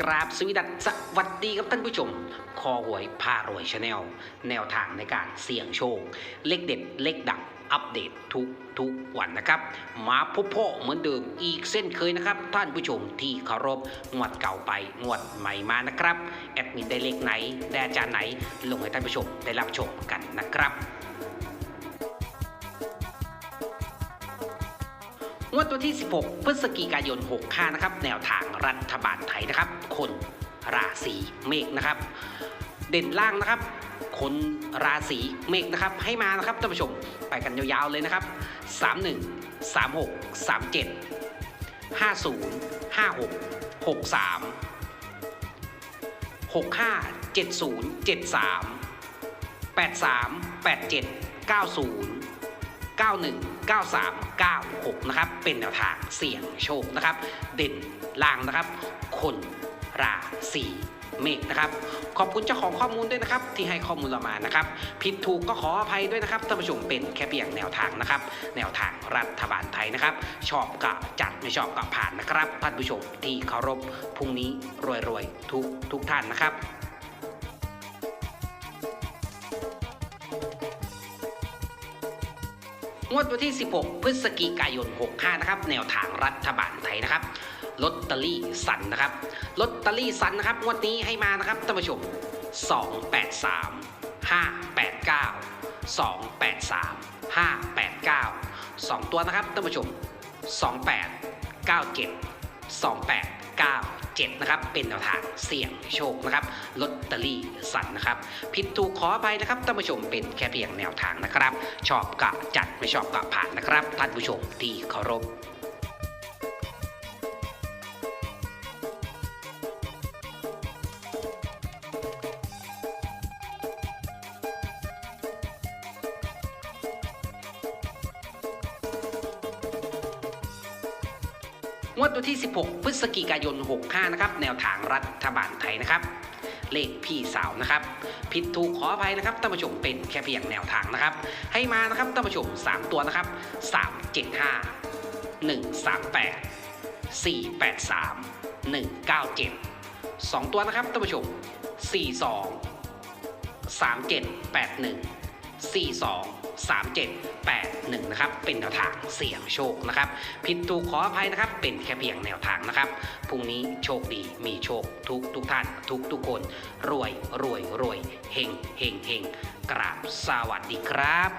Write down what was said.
กราบสวีดัสสวัสดีครับท่านผู้ชม คอหวยพารวยชาแนล แนวทางในการเสี่ยงโชค เลขเด็ด เลขดัง อัปเดตทุกทุกวันนะครับ มาพบพ่อเหมือนเดิมอีกเส้นเคยนะครับ ท่านผู้ชมที่เคารพงวดเก่าไปงวดใหม่มานะครับ แอดมินได้เลขไหน ได้อาจารย์ไหน ลงให้ท่านผู้ชมได้รับชมกันนะครับ งวดวันที่ 16 พฤศจิกายน 65 นะครับ แนวทางรัฐบาลไทยนะครับ คนราศีเมษนะครับ เด่นล่างนะครับ คนราศีเมษนะครับ ให้มานะครับท่านผู้ชมไปกันยาวๆเลยนะครับ 31 36 37 50 56 63 65 70 73 83 87 90 91 93 96 นะครับ เป็นแนวทางเสี่ยงโชคนะครับ เด่นล่างนะครับ คนราศีเมษนะครับ ขอบคุณเจ้าของข้อมูลด้วยนะครับ ที่ให้ข้อมูลเรามานะครับ ผิดถูกก็ขออภัยด้วยนะครับท่านผู้ชมเป็นแค่เพียงแนวทางนะครับ แนวทางรัฐบาลไทยนะครับ ชอบกับจัดไม่ชอบกับผ่านนะครับท่านผู้ชมที่เคารพพรุ่งนี้รวยๆทุกทุกท่านนะครับ งวดวันที่ 16 พฤศจิกายน 65 นะครับ แนวทางรัฐบาลไทยนะครับลอตเตอรี่สันนะครับลอตเตอรี่สันนะครับ งวดนี้ให้มานะครับท่านผู้ชม 283 589 283 589 2 ตัวนะครับท่านผู้ชม 28 97 28 97นะครับเป็นแนวทางเสี่ยงโชคนะครับลอตเตอรี่สั่นนะครับผิดถูกขออภัยนะครับท่านผู้ชมเป็นแค่เพียงแนวทางนะครับ ชอบกะจัดไม่ชอบกะผ่านนะครับท่านผู้ชมที่เคารพ งวดวันที่ 16 พฤศจิกายน 65 นะครับ แนวทางรัฐบาลไทยนะครับ เลขพี่สาวนะครับ ผิดถูกขออภัยนะครับท่านผู้ชมเป็นแค่เพียงแนวทางนะครับ ให้มานะครับท่านผู้ชม 3 ตัวนะครับ 375 138 483 197 2 ตัวนะครับท่านผู้ชม 42 3781 42 3781 นะครับ เป็นแนวทางเสี่ยงโชคนะครับ ผิดถูกขออภัยนะครับ เป็นแค่เพียงแนวทางนะครับ พรุ่งนี้โชคดีมีโชคทุกทุกท่าน ทุกทุกคน รวยรวยรวยเฮงเฮงเฮงกราบสวัสดีครับ